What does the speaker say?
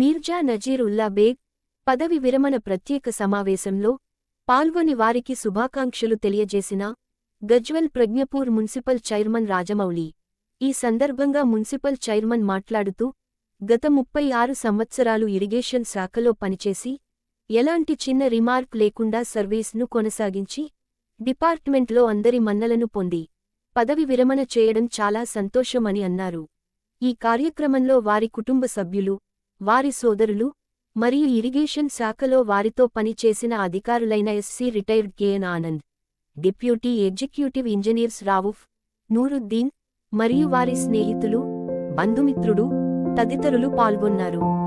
మీర్జా నజీర్ ఉల్లా బేగ్ పదవి విరమణ ప్రత్యేక సమావేశంలో పాల్గొని వారికి శుభాకాంక్షలు తెలియజేసిన గజ్వెల్ ప్రజ్ఞపూర్ మున్సిపల్ చైర్మన్ రాజమౌళి. ఈ సందర్భంగా మున్సిపల్ చైర్మన్ మాట్లాడుతూ గత ముప్పై ఆరు సంవత్సరాలు ఇరిగేషన్ శాఖలో పనిచేసి ఎలాంటి చిన్న రిమార్క్ లేకుండా సర్వీస్ను కొనసాగించి డిపార్ట్మెంట్లో అందరి మన్నలను పొంది పదవి విరమణ చేయడం చాలా సంతోషమని అన్నారు. ఈ కార్యక్రమంలో వారి కుటుంబ సభ్యులు వారి సోదరులు మరియు ఇరిగేషన్ శాఖలో వారితో పనిచేసిన అధికారులైన SE retired K N Anand deputy executive engineers Rauf Nooruddin మరియు వారి స్నేహితులు బంధుమిత్రుడు తదితరులు పాల్గొన్నారు.